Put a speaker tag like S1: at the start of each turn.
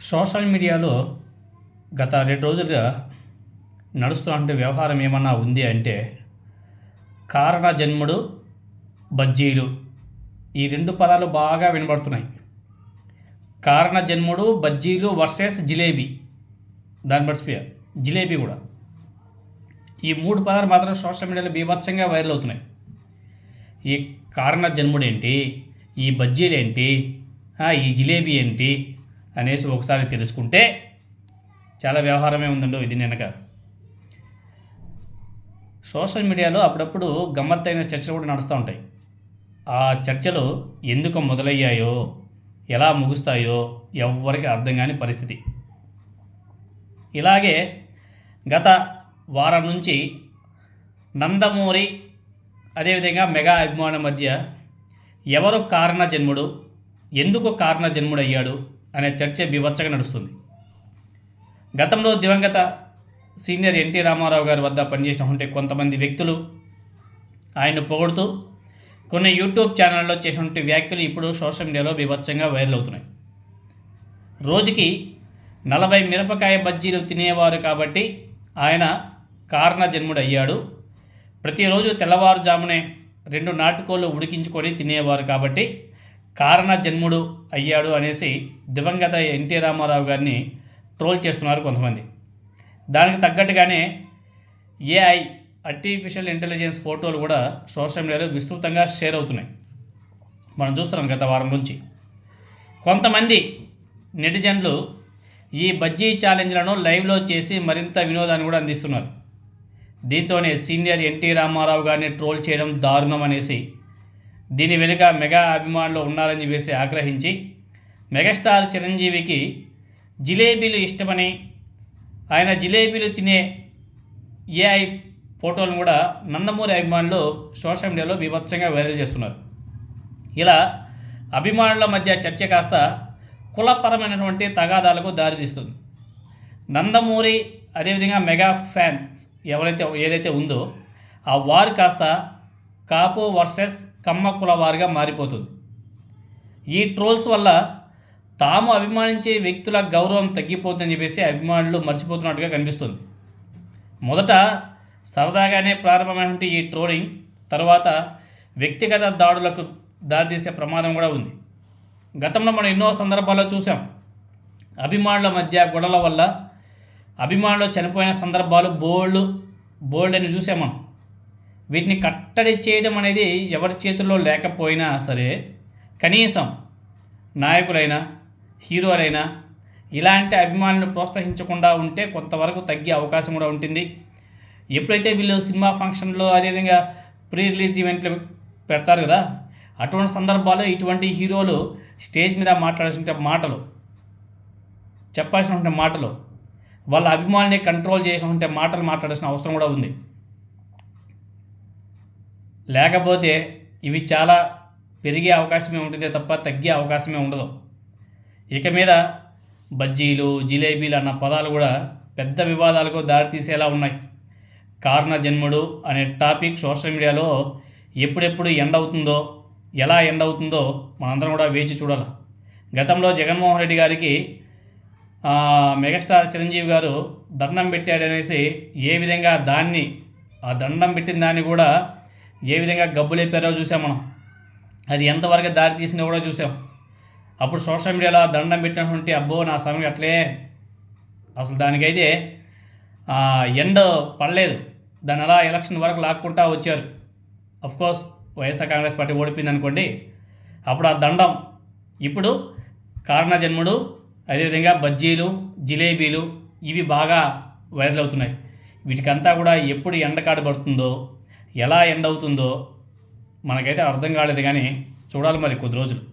S1: Social మీడియాలో గత రెండు రోజులుగా నడుస్తున్నటువంటి వ్యవహారం ఏమన్నా ఉంది అంటే కారణ జన్ముడు బజ్జీలు ఈ రెండు పదాలు బాగా వినబడుతున్నాయి. కారణ జన్ముడు బజ్జీలు వర్సెస్ జిలేబీ. దాన్ని మర్చిపోయా జిలేబీ కూడా. ఈ మూడు పదాలు మాత్రం సోషల్ మీడియాలో బీభత్సంగా వైరల్ అవుతున్నాయి. ఈ కారణ జన్ముడు ఏంటి ఈ బజ్జీలు ఏంటి ఈ జిలేబీ ఏంటి? అనేసి ఒకసారి తెలుసుకుంటే చాలా వ్యవహారమే ఉందండో ఇది వెనక సోషల్ మీడియాలో అప్పుడప్పుడు గమ్మత్తైన చర్చలు కూడా నడుస్తూ ఉంటాయి. ఆ చర్చలు ఎందుకు మొదలయ్యాయో ఎలా ముగుస్తాయో ఎవ్వరికి అర్థం కాని పరిస్థితి. ఇలాగే గత వారం నుంచి నందమూరి అదేవిధంగా మెగా అభిమానుల మధ్య ఎవరు కారణ జన్ముడు ఎందుకు కారణ జన్ముడు అయ్యాడు అనే చర్చ బీభత్సగా నడుస్తుంది. గతంలో దివంగత సీనియర్ ఎన్టీ రామారావు గారి వద్ద పనిచేసిన ఉంటే కొంతమంది వ్యక్తులు ఆయన్ను పొగుడుతూ కొన్ని యూట్యూబ్ ఛానళ్ళలో చేసినటువంటి వ్యాఖ్యలు ఇప్పుడు సోషల్ మీడియాలో బీభత్సంగా వైరల్ అవుతున్నాయి. రోజుకి నలభై మిరపకాయ బజ్జీలు తినేవారు కాబట్టి ఆయన కారణ జన్ముడు అయ్యాడు ప్రతిరోజు తెల్లవారుజామునే రెండు నాటుకోళ్ళు ఉడికించుకొని తినేవారు కాబట్టి కారణ జన్ముడు అయ్యాడు అనేసి దివంగత ఎన్టీ రామారావు గారిని ట్రోల్ చేస్తున్నారు కొంతమంది. దానికి తగ్గట్టుగానే ఏఐ ఆర్టిఫిషియల్ ఇంటెలిజెన్స్ ఫోటోలు కూడా సోషల్ మీడియాలో విస్తృతంగా షేర్ అవుతున్నాయి. మనం చూస్తున్నాం గత వారం నుంచి. కొంతమంది నెటిజన్లు ఈ బజ్జీ ఛాలెంజ్లను లైవ్లో చేసి మరింత వినోదాన్ని కూడా అందిస్తున్నారు. దీంతోనే సీనియర్ ఎన్టీ రామారావు గారిని ట్రోల్ చేయడం దారుణం అనేసి దీని వెనుక మెగా అభిమానులు ఉన్నారని వేసి ఆగ్రహించి మెగాస్టార్ చిరంజీవికి జిలేబీలు ఇష్టమని ఆయన జిలేబీలు తినే ఏఐ ఫోటోలను కూడా నందమూరి అభిమానులు సోషల్ మీడియాలో బీభత్సంగా వైరల్ చేస్తున్నారు. ఇలా అభిమానుల మధ్య చర్చ కాస్త కులపరమైనటువంటి తగాదాలకు దారితీస్తుంది. నందమూరి అదేవిధంగా మెగా ఫ్యాన్స్ ఎవరైతే ఏదైతే ఉందో ఆ వారు కాస్త కాపు వర్సెస్ కమ్మ కుల వారిగా మారిపోతుంది. ఈ ట్రోల్స్ వల్ల తాము అభిమానించే వ్యక్తుల గౌరవం తగ్గిపోతుందని చెప్పేసి అభిమానులు మర్చిపోతున్నట్టుగా కనిపిస్తుంది. మొదట సరదాగానే ప్రారంభమైనటువంటి ఈ ట్రోలింగ్ తర్వాత వ్యక్తిగత దాడులకు దారితీసే ప్రమాదం కూడా ఉంది. గతంలో మనం ఎన్నో సందర్భాల్లో చూసాం అభిమానుల మధ్య గొడవల వల్ల అభిమానులు చనిపోయిన సందర్భాలు బోల్డ్ బోల్డ్ అని చూసాం మనం. వీటిని కట్టడి చేయడం అనేది ఎవరి చేతుల్లో లేకపోయినా సరే కనీసం నాయకులైనా హీరోలైనా ఇలాంటి అభిమానులను ప్రోత్సహించకుండా ఉంటే కొంతవరకు తగ్గే అవకాశం కూడా ఉంటుంది. ఎప్పుడైతే వీళ్ళు సినిమా ఫంక్షన్లో అదేవిధంగా ప్రీ రిలీజ్ ఈవెంట్లు పెడతారు కదా అటువంటి సందర్భాల్లో ఇటువంటి హీరోలు స్టేజ్ మీద మాట్లాడాల్సిన మాటలు చెప్పాల్సిన మాటలు వాళ్ళ అభిమానుల్ని కంట్రోల్ చేసిన మాటలు మాట్లాడాల్సిన అవసరం కూడా ఉంది. లేకపోతే ఇవి చాలా పెరిగే అవకాశమే ఉంటుంది తప్ప తగ్గే అవకాశమే ఉండదు. ఇక మీద బజ్జీలు జిలేబీలు అన్న పదాలు కూడా పెద్ద వివాదాలకు దారితీసేలా ఉన్నాయి. కారణ జన్ముడు అనే టాపిక్ సోషల్ మీడియాలో ఎప్పుడెప్పుడు ఎండ్ అవుతుందో ఎలా ఎండ్ అవుతుందో మనందరం కూడా వేచి చూడాలి. గతంలో జగన్మోహన్ రెడ్డి గారికి మెగాస్టార్ చిరంజీవి గారు దండం పెట్టాడనేసి ఏ విధంగా దాన్ని ఆ దండం పెట్టిన దాన్ని కూడా ఏ విధంగా గబ్బులేపారో చూసాం మనం. అది ఎంతవరకు దారి తీసిందో కూడా చూసాం. అప్పుడు సోషల్ మీడియాలో ఆ దండం పెట్టినటువంటి అబ్బో నా సమయం అట్లే. అసలు దానికైతే ఆ, పడలేదు. దాని అలా ఎలక్షన్ వరకు లాక్కుంటా వచ్చారు. కోర్స్ వైఎస్ఆర్ కాంగ్రెస్ పార్టీ ఓడిపోయింది అనుకోండి. అప్పుడు ఆ దండం ఇప్పుడు కారణ జన్ముడు అదేవిధంగా బజ్జీలు జిలేబీలు ఇవి బాగా వైరల్ అవుతున్నాయి. వీటికంతా కూడా ఎప్పుడు ఎండకాడు పడుతుందో ఎలా ఎండ్ అవుతుందో మనకైతే అర్థం కాలేదు కానీ చూడాలి మరి కొద్ది రోజులు.